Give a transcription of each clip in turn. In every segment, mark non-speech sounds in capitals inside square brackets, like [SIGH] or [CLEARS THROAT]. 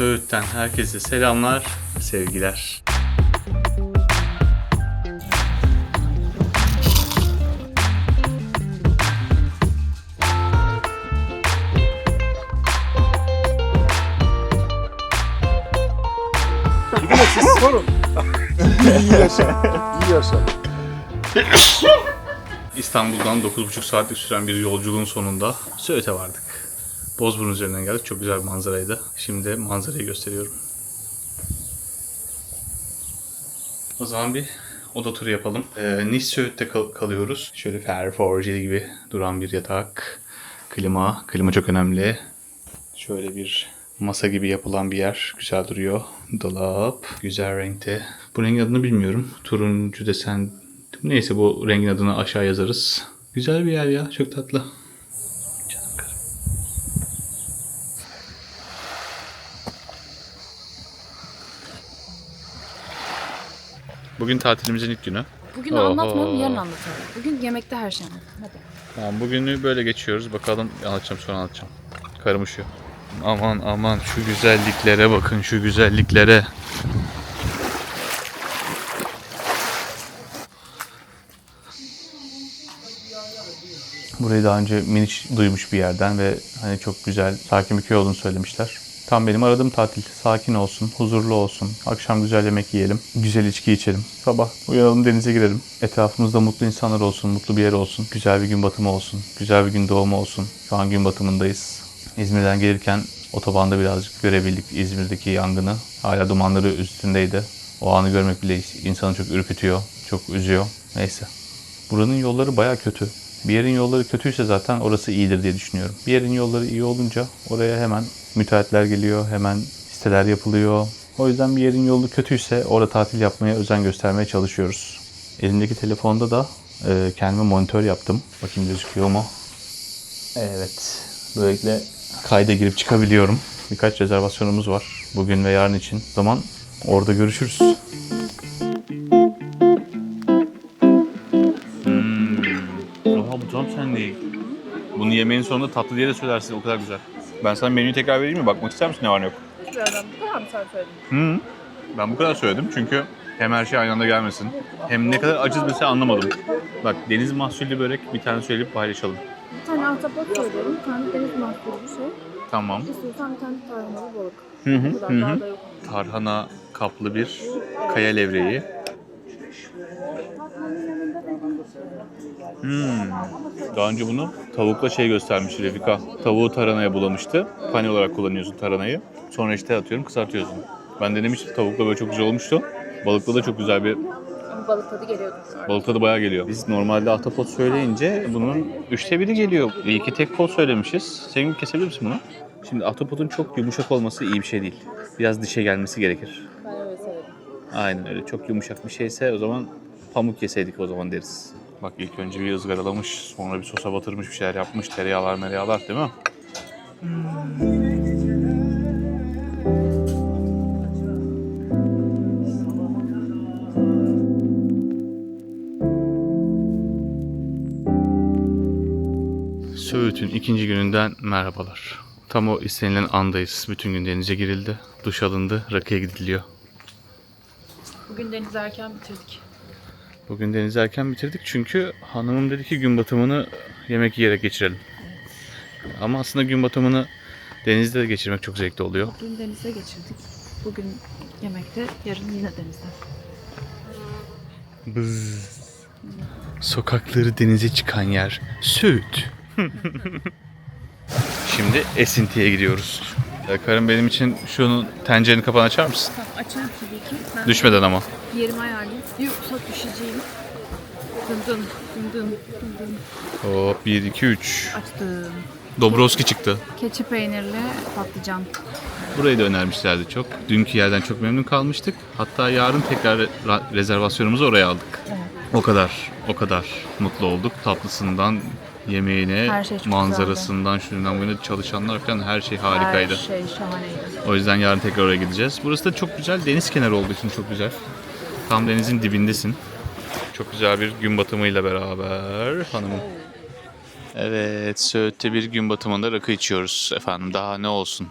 Söğüt'ten herkese selamlar, sevgiler. Siz sorun. iyi yaşa. İyi yaşa. İstanbul'dan 9,5 saatlik süren bir yolculuğun sonunda Söğüt'e vardık. Bozburun üzerinden geldik. Çok güzel bir manzaraydı. Şimdi manzarayı gösteriyorum. O zaman bir oda turu yapalım. Ee, Nice Söğüt'te kal- kalıyoruz. Şöyle Ferforjeli gibi duran bir yatak. Klima. Klima çok önemli. Şöyle bir masa gibi yapılan bir yer. Güzel duruyor. Dolap. Güzel renkte. Bu rengin adını bilmiyorum. Turuncu desen. Neyse bu rengin adını aşağı yazarız. Güzel bir yer ya. Çok tatlı. Bugün tatilimizin ilk günü. Bugün Oho. anlatmıyorum, yarın anlatalım. Bugün yemekte her şey anlat. Hadi. Tamam bugünü böyle geçiyoruz. Bakalım anlatacağım sonra anlatacağım. Karım üşüyor. Aman aman şu güzelliklere bakın şu güzelliklere. Burayı daha önce Miniç duymuş bir yerden ve hani çok güzel, sakin bir köy olduğunu söylemişler. Tam benim aradığım tatil. Sakin olsun, huzurlu olsun. Akşam güzel yemek yiyelim, güzel içki içelim. Sabah uyanalım denize girelim. Etrafımızda mutlu insanlar olsun, mutlu bir yer olsun. Güzel bir gün batımı olsun, güzel bir gün doğumu olsun. Şu an gün batımındayız. İzmir'den gelirken otobanda birazcık görebildik İzmir'deki yangını. Hala dumanları üstündeydi. O anı görmek bile insanı çok ürkütüyor, çok üzüyor. Neyse. Buranın yolları baya kötü. Bir yerin yolları kötüyse zaten orası iyidir diye düşünüyorum. Bir yerin yolları iyi olunca oraya hemen müteahhitler geliyor, hemen siteler yapılıyor. O yüzden bir yerin yolu kötüyse orada tatil yapmaya özen göstermeye çalışıyoruz. Elimdeki telefonda da e, kendime monitör yaptım. Bakayım gözüküyor mu? Evet. Böylelikle kayda girip çıkabiliyorum. Birkaç rezervasyonumuz var bugün ve yarın için. O zaman orada görüşürüz. Tam sen değil. Bunu yemeğin sonunda tatlı diye de söylersin o kadar güzel. Ben sana menüyü tekrar vereyim mi? Bakmak ister misin ne var ne yok? Sıradan. Tamam sen söyledin. Hı. Ben bu kadar söyledim çünkü hem her şey aynı anda gelmesin. Hem ne kadar acız mesela anlamadım. Bak deniz mahsullü börek bir tane söyleyip paylaşalım. Bir tane ahtapot söylüyorum. Bir tane deniz mahsulü bir şey. Tamam. İstiyorsan bir tane tarhanalı balık. Hı hı, Bu kadar hı daha hı. da yok. Tarhana kaplı bir kaya levreği. Hmm. Daha önce bunu tavukla şey göstermişti Refika. Tavuğu taranaya bulamıştı. Pani olarak kullanıyorsun taranayı. Sonra işte atıyorum kızartıyorsun. Ben denemiştim tavukla böyle çok güzel olmuştu. Balıkla da çok güzel bir balık tadı geliyordu. balık tadı bayağı geliyor. Biz normalde ahtapot söyleyince bunun üçte biri geliyor. İyi ki tek kol söylemişiz. Sen kesebilir misin bunu? Şimdi ahtapotun çok yumuşak olması iyi bir şey değil. Biraz dişe gelmesi gerekir. Ben öyle severim. Aynen öyle. Çok yumuşak bir şeyse o zaman pamuk yeseydik o zaman deriz. Bak ilk önce bir ızgaralamış, sonra bir sosa batırmış bir şeyler yapmış. Tereyağlar mereyağlar değil mi? Söğüt'ün ikinci gününden merhabalar. Tam o istenilen andayız. Bütün gün denize girildi, duş alındı, rakıya gidiliyor. Bugün deniz erken bitirdik. Bugün deniz erken bitirdik çünkü hanımım dedi ki gün batımını yemek yiyerek geçirelim. Ama aslında gün batımını denizde de geçirmek çok zevkli oluyor. Dün denize geçirdik. Bugün yemekte, yarın yine denizde. Bız. Sokakları denize çıkan yer Söğüt. [LAUGHS] Şimdi esintiye gidiyoruz. Ya karım benim için şunun tencerenin kapağını açar mısın? Tamam açayım tabii ki. Ben Düşmeden ama. yerimi ayarlayayım. Yoksa düşeceğim. Dın dın dın dın dın dın. Hop 1 2 3. Açtım. Dobroski çıktı. Keçi peynirli patlıcan. Burayı da önermişlerdi çok. Dünkü yerden çok memnun kalmıştık. Hatta yarın tekrar re- rezervasyonumuzu oraya aldık. Evet. O kadar, o kadar mutlu olduk. Tatlısından yemeğine, Her şey manzarasından, şundan bunu çalışanlar falan her şey harikaydı. Her şey şahaneydi. O yüzden yarın tekrar oraya gideceğiz. Burası da çok güzel. Deniz kenarı olduğu için çok güzel. Tam denizin dibindesin. Çok güzel bir gün batımıyla beraber hanımım. Evet, Söğüt'te bir gün batımında rakı içiyoruz efendim. Daha ne olsun?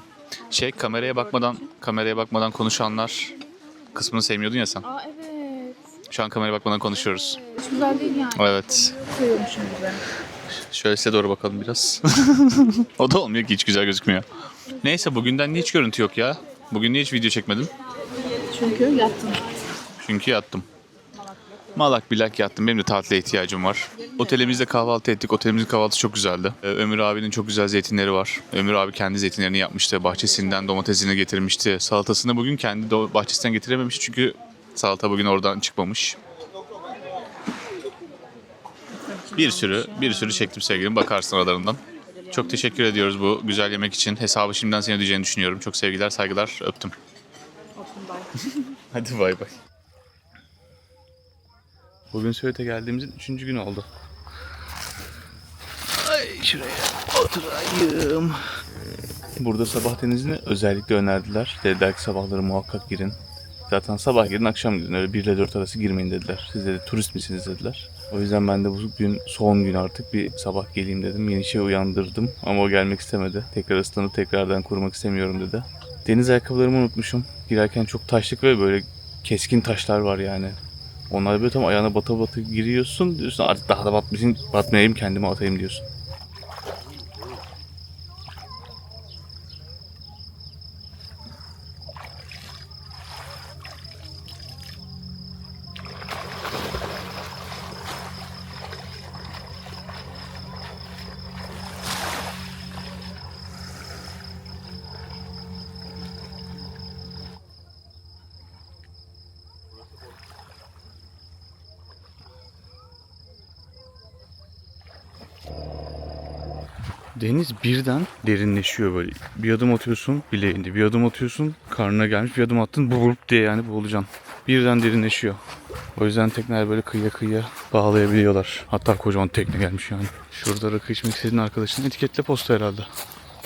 Şey kameraya bakmadan kameraya bakmadan konuşanlar kısmını sevmiyordun ya sen. Aa evet. Şu an kameraya bakmadan konuşuyoruz. Hiç güzel değil yani. Evet. Seviyormuşum gibi. Şöyle size doğru bakalım biraz. [LAUGHS] o da olmuyor ki hiç güzel gözükmüyor. Neyse bugünden niye hiç görüntü yok ya? Bugün niye hiç video çekmedim? Çünkü yattım. Çünkü yattım. Malak bilak yattım. Benim de tatile ihtiyacım var. Otelimizde kahvaltı ettik. Otelimizin kahvaltısı çok güzeldi. Ee, Ömür abinin çok güzel zeytinleri var. Ömür abi kendi zeytinlerini yapmıştı. Bahçesinden domatesini getirmişti. Salatasını bugün kendi bahçesinden getirememiş çünkü salata bugün oradan çıkmamış. Bir sürü, bir sürü çektim sevgilim. Bakarsın aralarından. Çok teşekkür ediyoruz bu güzel yemek için. Hesabı şimdiden seni ödeyeceğini düşünüyorum. Çok sevgiler, saygılar. Öptüm. [LAUGHS] Hadi bay bay. Bugün Söğüt'e geldiğimizin üçüncü günü oldu. Ay şuraya oturayım. Burada sabah denizini özellikle önerdiler. Dediler ki sabahları muhakkak girin. Zaten sabah girin akşam gidin. Öyle 1 ile 4 arası girmeyin dediler. Siz de turist misiniz dediler. O yüzden ben de bugün son gün artık bir sabah geleyim dedim. Yeni şey uyandırdım ama o gelmek istemedi. Tekrar ıslanıp tekrardan kurumak istemiyorum dedi. Deniz ayakkabılarımı unutmuşum. Girerken çok taşlık ve böyle keskin taşlar var yani. Onlar böyle tam ayağına bata bata giriyorsun diyorsun artık daha da batmayayım, batmayayım kendime atayım diyorsun. Deniz birden derinleşiyor böyle. Bir adım atıyorsun bileğinde, bir adım atıyorsun karnına gelmiş, bir adım attın vurup diye yani boğulacaksın. Birden derinleşiyor. O yüzden tekneler böyle kıyıya kıyıya bağlayabiliyorlar. Hatta kocaman tekne gelmiş yani. Şurada rakı içmek istediğin arkadaşın etiketle posta herhalde.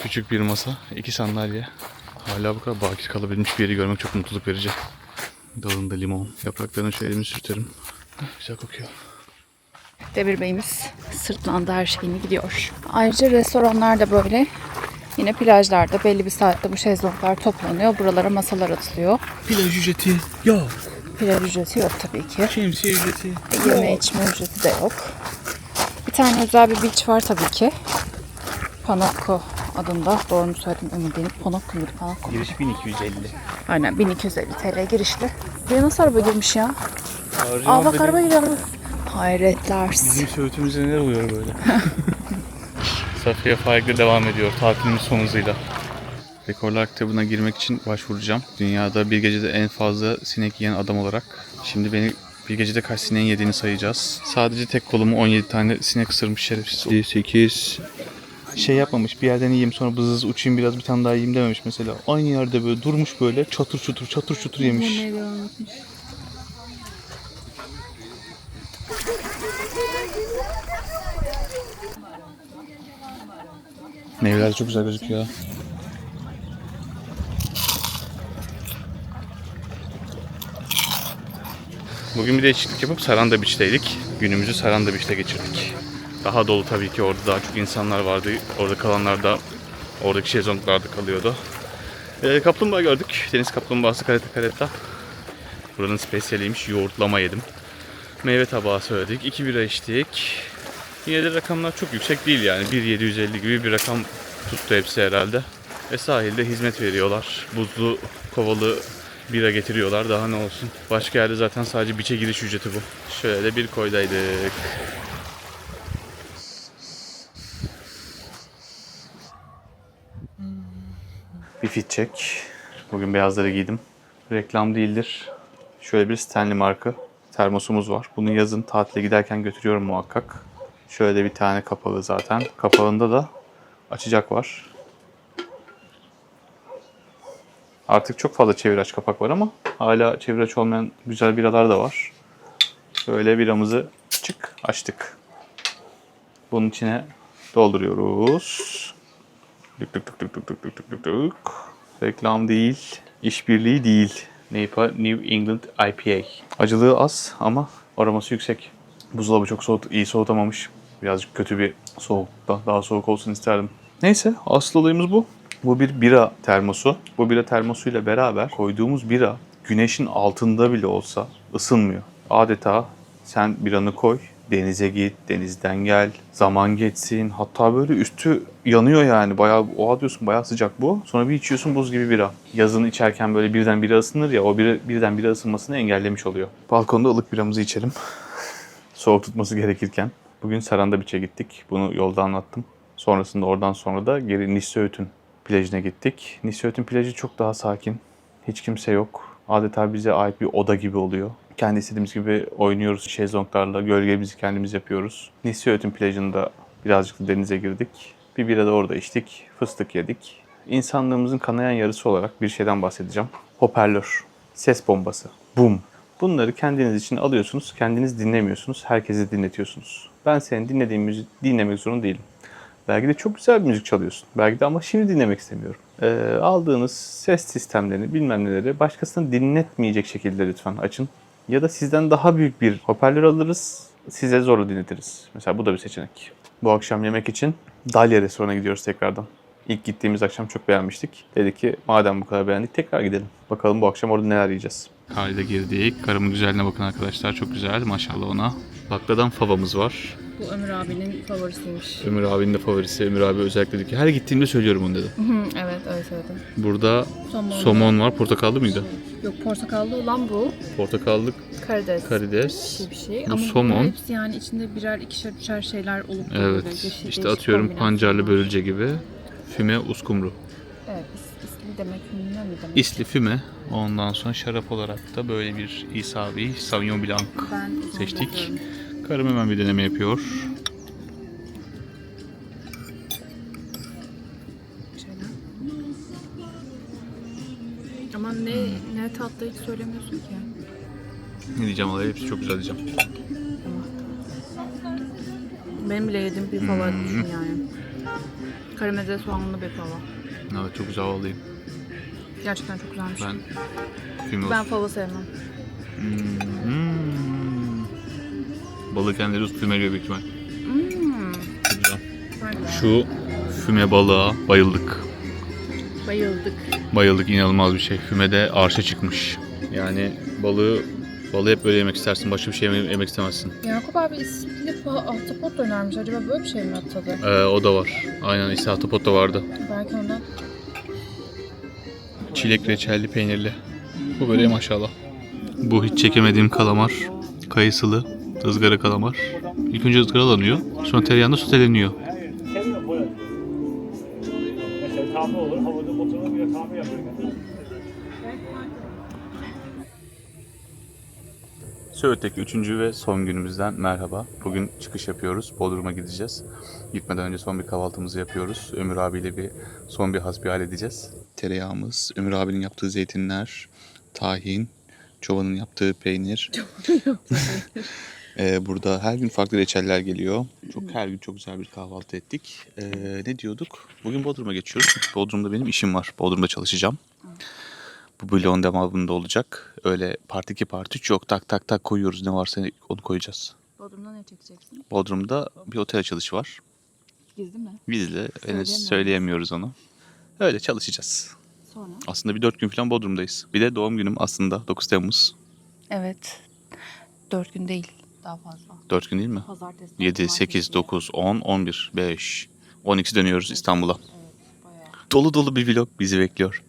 Küçük bir masa, iki sandalye. Hala bu kadar bakir kalabilmiş bir yeri görmek çok mutluluk verici. Dalında limon. Yapraklarını şöyle elimi sürterim. Güzel kokuyor. Demir Bey'imiz sırtlandı her şeyini gidiyor. Ayrıca restoranlar da böyle yine plajlarda belli bir saatte bu şezlonglar toplanıyor. Buralara masalar atılıyor. Plaj ücreti yok. Plaj ücreti yok tabii ki. Şemsiye ücreti. Yeme içme ücreti de yok. Bir tane özel bir beach var tabii ki. Panokko adında. Doğru mu söyledim emin değilim. Panokko muydu? Panokko. Giriş 1250. Aynen 1250 TL girişli. Buraya nasıl araba girmiş ya? Aa bak araba giriyor. Hayretler. Bizim söğütümüzde neler oluyor böyle? [LAUGHS] Safiye Faik'le devam ediyor tatilimiz son hızıyla. Rekorlar kitabına girmek için başvuracağım. Dünyada bir gecede en fazla sinek yiyen adam olarak. Şimdi beni bir gecede kaç sineğin yediğini sayacağız. Sadece tek kolumu 17 tane sinek ısırmış şerefsiz. 8 şey yapmamış bir yerden yiyeyim sonra bızız uçayım biraz bir tane daha yiyeyim dememiş mesela. Aynı yerde böyle durmuş böyle çatır çutur çatır çutur yemiş. Meyveler çok güzel gözüküyor. Bugün bir değişiklik yapıp Saranda Beach'teydik. Günümüzü Saranda Beach'te geçirdik. Daha dolu tabii ki orada daha çok insanlar vardı. Orada kalanlar da oradaki şezlonglarda kalıyordu. Ee, kaplumbağa gördük. Deniz kaplumbağası kareta kareta. Buranın spesiyeliymiş. Yoğurtlama yedim. Meyve tabağı söyledik. 2 bira içtik. Yine de rakamlar çok yüksek değil yani. 1.750 gibi bir rakam tuttu hepsi herhalde. Ve sahilde hizmet veriyorlar. Buzlu kovalı bira getiriyorlar. Daha ne olsun. Başka yerde zaten sadece biçe giriş ücreti bu. Şöyle de bir koydaydık. Bir fit check. Bugün beyazları giydim. Reklam değildir. Şöyle bir Stanley marka termosumuz var. Bunu yazın tatile giderken götürüyorum muhakkak. Şöyle bir tane kapağı zaten. Kapağında da açacak var. Artık çok fazla çevir aç kapak var ama hala çevir aç olmayan güzel biralar da var. Böyle biramızı çık açtık. Bunun içine dolduruyoruz. Tık tık tık tık tık tık tık tık tık. Reklam değil, işbirliği değil. Napa New England IPA. Acılığı az ama aroması yüksek. Buzdolabı çok soğut, iyi soğutamamış. Birazcık kötü bir soğukta. Daha soğuk olsun isterdim. Neyse asıl olayımız bu. Bu bir bira termosu. Bu bira termosuyla beraber koyduğumuz bira güneşin altında bile olsa ısınmıyor. Adeta sen biranı koy, denize git, denizden gel, zaman geçsin. Hatta böyle üstü yanıyor yani. Bayağı oha diyorsun bayağı sıcak bu. Sonra bir içiyorsun buz gibi bira. Yazın içerken böyle birden bira ısınır ya o bira, birden bira ısınmasını engellemiş oluyor. Balkonda ılık biramızı içelim. [LAUGHS] Soğuk tutması gerekirken. Bugün Sarandabiç'e gittik. Bunu yolda anlattım. Sonrasında oradan sonra da geri Nisöğüt'ün plajına gittik. Nisöğüt'ün plajı çok daha sakin. Hiç kimse yok. Adeta bize ait bir oda gibi oluyor. Kendi istediğimiz gibi oynuyoruz şezlonglarla. Gölgemizi kendimiz yapıyoruz. Nisöğüt'ün plajında birazcık da denize girdik. Bir bira da orada içtik. Fıstık yedik. İnsanlığımızın kanayan yarısı olarak bir şeyden bahsedeceğim. Hoparlör. Ses bombası. Boom. Bunları kendiniz için alıyorsunuz, kendiniz dinlemiyorsunuz, herkese dinletiyorsunuz. Ben senin dinlediğin müziği dinlemek zorunda değilim. Belki de çok güzel bir müzik çalıyorsun. Belki de ama şimdi dinlemek istemiyorum. Ee, aldığınız ses sistemlerini, bilmem neleri başkasını dinletmeyecek şekilde lütfen açın. Ya da sizden daha büyük bir hoparlör alırız, size zorla dinletiriz. Mesela bu da bir seçenek. Bu akşam yemek için Dalya restorana gidiyoruz tekrardan. İlk gittiğimiz akşam çok beğenmiştik. Dedik ki madem bu kadar beğendik tekrar gidelim. Bakalım bu akşam orada neler yiyeceğiz. Kayda girdik. Karımın güzelliğine bakın arkadaşlar. Çok güzel maşallah ona. Bakladan favamız var. Bu Ömür abinin favorisiymiş. Ömür abinin de favorisi. Ömür abi özellikle dedi ki her gittiğimde söylüyorum onu dedi. evet öyle söyledim. Burada Somon. var. Portakallı mıydı? Yok portakallı olan bu. Portakallı Karides. karides. şey bir şey. Bu Ama somon. hepsi yani içinde birer ikişer üçer şeyler olup Evet. değişik- İşte değişik atıyorum kombinasyonlar. pancarlı börülce gibi. Füme uskumru. Evet. is- isli demek ünlü mü demek? İsli füme. Ondan sonra şarap olarak da böyle bir isabi Sauvignon Blanc Ben seçtik. bakıyorum. Karım hemen bir deneme yapıyor. Ama ne ne tatlı hiç söylemiyorsun ki. Ne diyeceğim olaya hepsi çok güzel diyeceğim. Benim bile yediğim bir fava Hmm. düşün yani. Karamelize soğanlı bir fava. Evet çok güzel olayım. Gerçekten çok güzelmiş. Ben, Ben fava sevmem. Hmm. Balık kendileri üst füme büyük ihtimal. Hmm. Güzel. De. Şu füme balığa bayıldık. Bayıldık. Bayıldık inanılmaz bir şey. Fümede arşa çıkmış. Yani balığı balığı hep böyle yemek istersin. Başka bir şey yeme- yemek istemezsin. Yakup abi ismini pa- ahtapot dönermiş. Acaba böyle bir şey mi tadı? Ee, o da var. Aynen işte ahtapot da vardı. Belki ondan. Çilek reçelli peynirli. Bu böyle maşallah. Bu hiç çekemediğim kalamar. Kayısılı. Izgara kalamar. İlk önce ızgaralanıyor. Sonra tereyağında soteleniyor. Söğüt'teki üçüncü ve son günümüzden merhaba. Bugün çıkış yapıyoruz. Bodrum'a gideceğiz. Gitmeden önce son bir kahvaltımızı yapıyoruz. Ömür abiyle bir son bir hasbihal edeceğiz. Tereyağımız, Ömür abinin yaptığı zeytinler, tahin, çobanın yaptığı peynir. [LAUGHS] Ee, burada her gün farklı reçeller geliyor. Çok her gün çok güzel bir kahvaltı ettik. Ee, ne diyorduk? Bugün Bodrum'a geçiyoruz. Bodrum'da benim işim var. Bodrum'da çalışacağım. Bu bloğun devamında olacak. Öyle parti 2 parti 3 yok. Tak tak tak koyuyoruz. Ne varsa onu koyacağız. Bodrum'da ne çekeceksin? Bodrum'da bir otel açılışı var. Gizli mi? De henüz Söyleyemiyoruz. onu. Öyle çalışacağız. Sonra? Aslında bir 4 gün falan Bodrum'dayız. Bir de doğum günüm aslında 9 Temmuz. Evet. Dört gün değil. Daha fazla. 4 gün değil mi? Pazartesi. 7, 8, 9, 10, 11, 5, 12 dönüyoruz İstanbul'a. Evet bayağı. Dolu dolu bir vlog bizi bekliyor.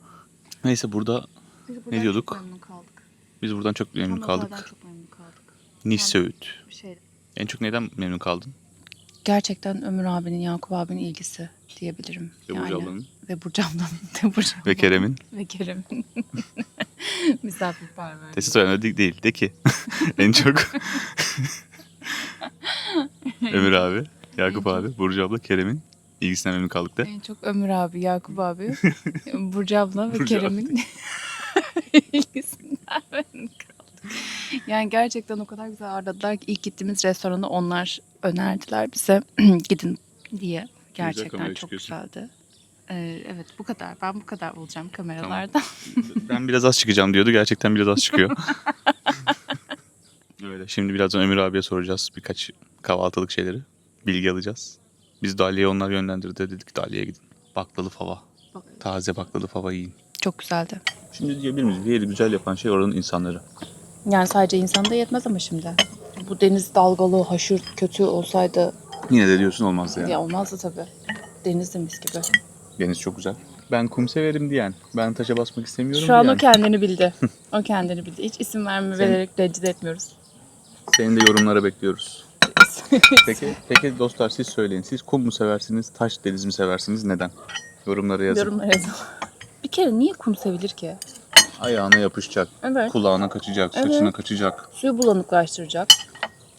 Neyse burada Biz Ne diyorduk? Çok memnun kaldık. biz buradan çok memnun Tam kaldık. çok memnun kaldık. Nice Söğüt. Şey. En çok neyden memnun kaldın? Gerçekten Ömür abinin, Yakup abinin ilgisi diyebilirim. Ve Burcu ablanın. Ve Burcu ablanın. [LAUGHS] Ve Burcu Ve. Kerem'in. Ve Kerem'in. [LAUGHS] Misafirperver. Tesis önemli değil. De ki. en çok. Ömür abi, Yakup abi, Burcu abla, Kerem'in ilgisinden memnun kaldık da. En çok Ömür abi, Yakup abi, Burcu abla ve Burcu Kerem'in [LAUGHS] kaldık. Yani gerçekten o kadar güzel ağırladılar ki ilk gittiğimiz restoranı onlar önerdiler bize [CLEARS THROAT] gidin diye. Gerçekten kameraya çok çıkıyorsun. güzeldi. Ee, evet bu kadar. Ben bu kadar olacağım kameralarda. [LAUGHS] Ben biraz az çıkacağım diyordu. Gerçekten biraz az çıkıyor. [LAUGHS] Öyle. Şimdi birazdan Ömür abiye soracağız birkaç kahvaltılık şeyleri. Bilgi alacağız. Biz Dalya'ya onlar yönlendirdi. Dedik Dalya'ya gidin. Baklalı fava. Taze baklalı fava yiyin. Çok güzeldi. Şimdi diyebilir miyiz? Bir yeri güzel yapan şey oranın insanları. Yani sadece insan da yetmez ama şimdi. Bu deniz dalgalı, haşır, kötü olsaydı Yine de diyorsun olmaz yani. ya olmazdı tabii. Deniz de mis gibi. Deniz çok güzel. Ben kum severim diyen. Ben taşa basmak istemiyorum Şu an diyen. o kendini bildi. o kendini bildi. Hiç isim verme Sen- vererek rencide etmiyoruz. Senin de yorumlara bekliyoruz. [LAUGHS] Peki, peki dostlar siz söyleyin. Siz kum mu seversiniz, taş deniz mi seversiniz? Neden? Yorumlara yazın. Yorumlara yazın. Bir kere niye kum sevilir ki? Ayağına yapışacak, Evet. kulağına kaçacak, Evet. saçına kaçacak. Suyu bulanıklaştıracak.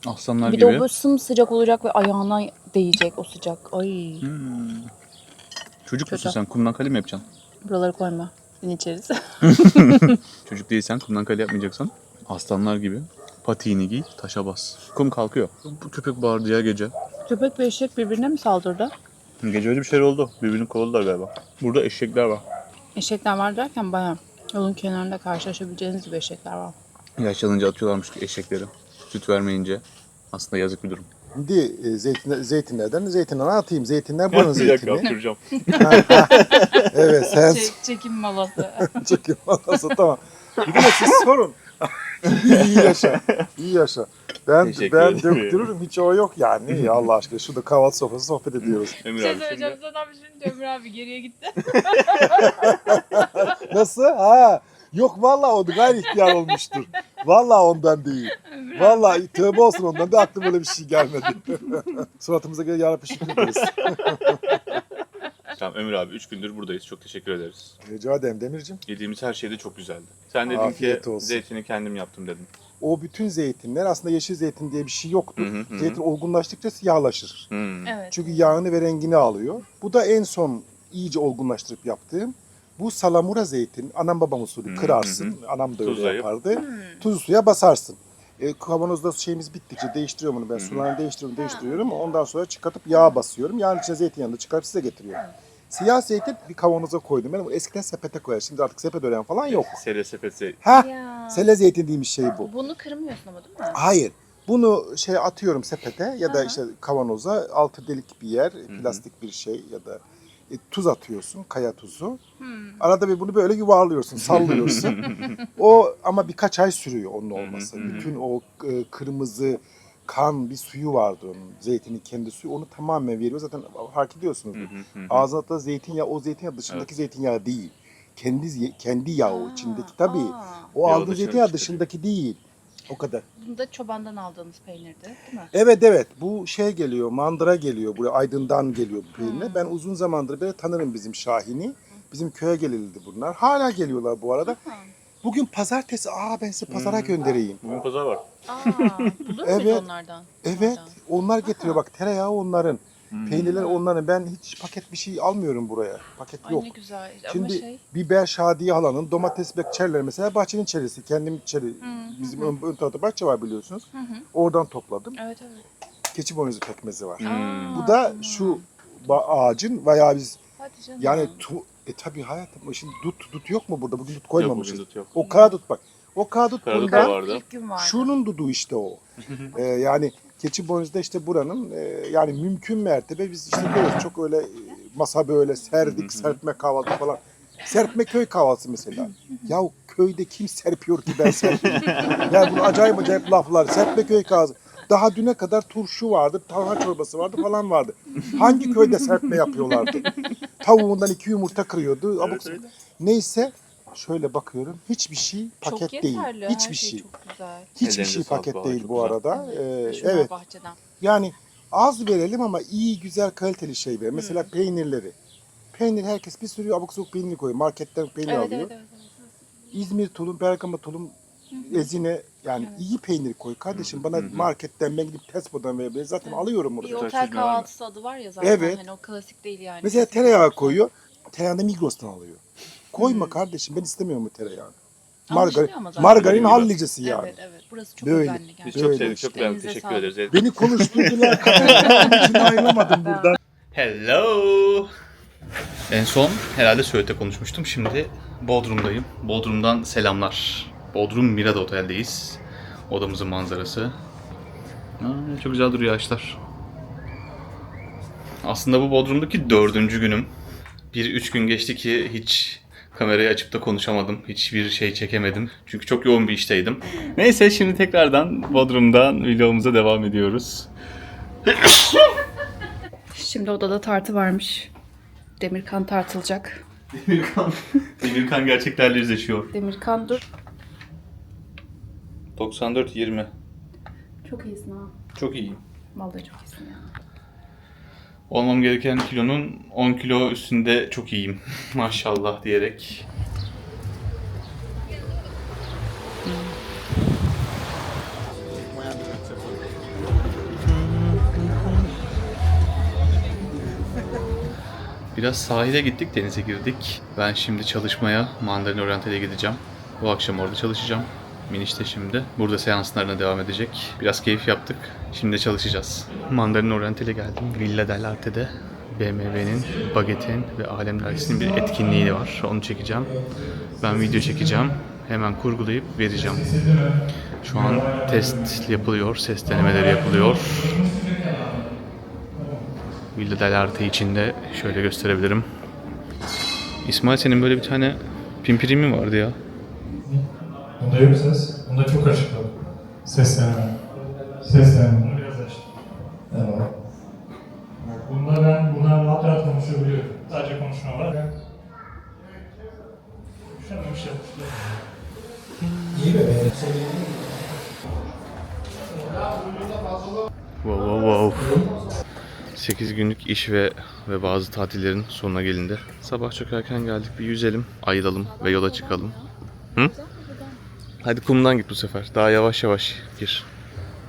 Aslanlar bir de gibi. o böyle sımsıcak olacak ve ayağına değecek o sıcak. Ay. Hmm. Çocuk musun Kötü. sen? Kumdan kale mi yapacaksın? Buraları koyma. Bin içeriz. [LAUGHS] Çocuk değilsen kumdan kale yapmayacaksan aslanlar gibi patiğini giy, taşa bas. Kum kalkıyor. Bu köpek bağırdı ya gece. Köpek ve eşek birbirine mi saldırdı? Gece öyle bir şey oldu. Birbirini kovaladılar galiba. Burada eşekler var. Eşekler var derken bayağı yolun kenarında karşılaşabileceğiniz gibi eşekler var. Yaşlanınca atıyorlarmış eşekleri. Süt vermeyince. Aslında yazık bir durum. Şimdi e, zeytin, zeytinlerden zeytinleri atayım. Zeytinler buranın [LAUGHS] zeytini. hapşıracağım. [LAUGHS] evet sen çekim molası. [LAUGHS] çekin anlasın tamam. Bir de siz sorun. iyi yaşa. İyi yaşa. Ben Teşekkür ben ederim. döktürürüm hiç o yok yani. Ya Allah aşkına şurada kahvaltı sofrası sohbet ediyoruz. [LAUGHS] Emir şey abi söyleyeceğim şimdi. sana bir şey diyeceğim. Ömür abi geriye gitti. [LAUGHS] Nasıl? Ha. Yok vallahi o gayri ihtiyar olmuştur. Vallahi ondan değil. Vallahi tövbe olsun ondan da aklıma öyle bir şey gelmedi. [LAUGHS] Suratımıza göre yarabbi şükrederiz. Tamam Ömür abi 3 gündür buradayız. Çok teşekkür ederiz. Rica ederim Demir'cim. Yediğimiz her şey de çok güzeldi. Sen dedin Afiyet ki olsun. zeytini kendim yaptım dedin. O bütün zeytinler aslında yeşil zeytin diye bir şey yoktur. Hı hı hı. Zeytin olgunlaştıkça siyahlaşır. Hmm. Evet. Çünkü yağını ve rengini alıyor. Bu da en son iyice olgunlaştırıp yaptığım. Bu salamura zeytin, anam babam usulü Hı hı kırarsın. Anam da öyle Tuzlayıp. yapardı. Tuzlu suya basarsın. E, kavanozda şeyimiz bittikçe değiştiriyorum bunu ben. Sularını değiştiriyorum, değiştiriyorum. Ondan sonra çıkartıp yağa basıyorum. Yağın içine zeytinyağını da çıkarıp size getiriyorum. Siyah zeytin bir kavanoza koydum. Ben bunu eskiden sepete koyar. Şimdi artık sepet ören falan yok. [LAUGHS] Sere sepet zeytin. Ha, Ya. sele zeytin dediğimiz şey bu. Bunu kırmıyorsun ama değil mi? Hayır. Bunu şey atıyorum sepete ya da Aha. işte kavanoza altı delik bir yer, plastik bir şey ya da e, tuz atıyorsun, kaya tuzu. Hmm. Arada bir bunu böyle yuvarlıyorsun, sallıyorsun. [LAUGHS] o ama birkaç ay sürüyor onun olması. Bütün o e, kırmızı kan bir suyu vardı onun. Zeytinin kendi suyu onu tamamen veriyor. Zaten fark ediyorsunuz. Ağzına da zeytinyağı, o zeytinyağı dışındaki zeytinyağı değil. Kendi kendi yağı o Aa, içindeki tabii. aa. O Yağı dışarı zeytinyağı dışındaki değil. O kadar. Bunu da çobandan aldığınız peynirdi değil mi? Evet evet bu şey geliyor mandıra geliyor buraya Aydın'dan geliyor bu peynirler. Ben uzun zamandır böyle tanırım bizim Şahin'i. Bizim köye gelirdi bunlar. Hala geliyorlar bu arada. Bugün pazartesi aa ben size pazara göndereyim. Bugün pazar var. Aa, [LAUGHS] bulur muyuz Evet. onlardan? Evet Onlardan. onlar getiriyor bak tereyağı onların. Peynirler onların. Ben hiç paket bir şey almıyorum buraya. Paket Ay yok. ne güzel. Şimdi Ama şey biber şadiye halanın, domates bekçerler mesela bahçenin çerisi. Kendim çeri, bizim ön, ön tarafta bahçe var biliyorsunuz. Hı hı. Oradan topladım. Evet evet. Keçi boynuzu pekmezi var. Hmm. Bu da şu ba- ağacın bayağı biz Hadi canım. Yani tu, e tabi hayatım şimdi dut dut yok mu burada? Bugün dut Yok koymamışız. bugün dut yok. O karadut bak. O karadut Karadut bunda da vardı. İlk gün vardı. şunun dudu işte o. Ee, [LAUGHS] yani keçi boynuzda işte buranın e, yani mümkün mertebe biz işte diyoruz çok öyle e, masa böyle serdik serpme kahvaltı falan. Serpme köy kahvaltısı mesela. ya köyde kim serpiyor ki ben serpeyim? [LAUGHS] yani bunu acayip acayip laflar. Serpme köy kahvaltısı. Daha düne kadar turşu vardı, tarhana çorbası vardı falan vardı. Hangi köyde serpme yapıyorlardı? Tavuğundan iki yumurta kırıyordu. Abuk sabuk. Neyse şöyle bakıyorum. Hiçbir şey paket çok değil. yeterli. Hiçbir Her şey. şey. çok güzel. Hiçbir Ellerinize şey sağlık paket değil çok bu güzel. arada. Ee, Şunlar evet. bahçeden. Yani az verelim ama iyi güzel kaliteli şey ver. Mesela peynirleri. Peynir herkes bir sürü abuk sabuk peynir koyuyor. Marketten peynir Evet, alıyor. evet, evet, evet. İzmir tulum, Bergama tulum, Ezine yani iyi peynir koy kardeşim. Bana marketten ben gidip Tesco'dan veya zaten alıyorum Bir orada. otel kahvaltısı adı var ya zaten. Evet. Hani o klasik değil yani. Mesela tereyağı koyuyor. Tereyağını Migros'tan alıyor. Koyma kardeşim ben istemiyorum bu tereyağını. Margarin, ama zaten. margarin Gibi. hallicesi yani. Evet evet. Burası çok Böyle. özenli Biz gerçekten. çok Öyle sevdik, çok işte. beğendik. Elinize Teşekkür sağlık. ederiz. Beni konuşturdular. Onun için ayrılamadım buradan. Hello. En son herhalde Söğüt'te konuşmuştum. Şimdi Bodrum'dayım. Bodrum'dan selamlar. Bodrum Mirada Otel'deyiz. Odamızın manzarası. Aa, çok güzel duruyor ağaçlar. Aslında bu Bodrum'daki dördüncü günüm. Bir üç gün geçti ki hiç kamerayı açıp da konuşamadım. Hiçbir şey çekemedim. Çünkü çok yoğun bir işteydim. Neyse şimdi tekrardan Bodrum'dan vlogumuza devam ediyoruz. [COUGHS] Şimdi odada tartı varmış. Demirkan tartılacak. Demirkan, Demirkan gerçeklerle yüzleşiyor. Demirkan dur. 94-20. Çok iyisin ha. Çok iyi. Vallahi çok iyisin ya. Olmam gereken kilonun 10 kilo üstünde çok iyiyim. [LAUGHS] Maşallah diyerek. Biraz sahile gittik, denize girdik. Ben şimdi çalışmaya Mandarin Oriental'e gideceğim. Bu akşam orada çalışacağım. Miniş de şimdi. Burada seanslarına devam edecek. Biraz keyif yaptık. Şimdi de çalışacağız. Mandarin Oriental'e geldim. Villa del Arte'de BMW'nin, Baguette'in ve Alem Dergisi'nin bir etkinliği var. Onu çekeceğim. Ben video çekeceğim. Hemen kurgulayıp vereceğim. Şu an test yapılıyor. Ses denemeleri yapılıyor. Villa del Arte içinde şöyle gösterebilirim. İsmail senin böyle bir tane pimpirimin vardı ya. Bunda yok ses. Bunda çok açık bak. Seslenme. Seslenme. Bunu biraz açtım. Tamam. Bak bunda ben buna rahat rahat konuşabiliyorum. Sadece konuşma var. Üşenmemiş yapmışlar. Wow wow wow. 8 günlük iş ve ve bazı tatillerin sonuna gelindi. Sabah çok erken geldik. Bir yüzelim, ayılalım ve yola çıkalım. Hı? Hadi kumdan git bu sefer. Daha yavaş yavaş gir.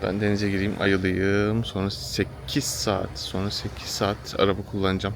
Ben denize gireyim, ayılayım. Sonra 8 saat, sonra 8 saat araba kullanacağım.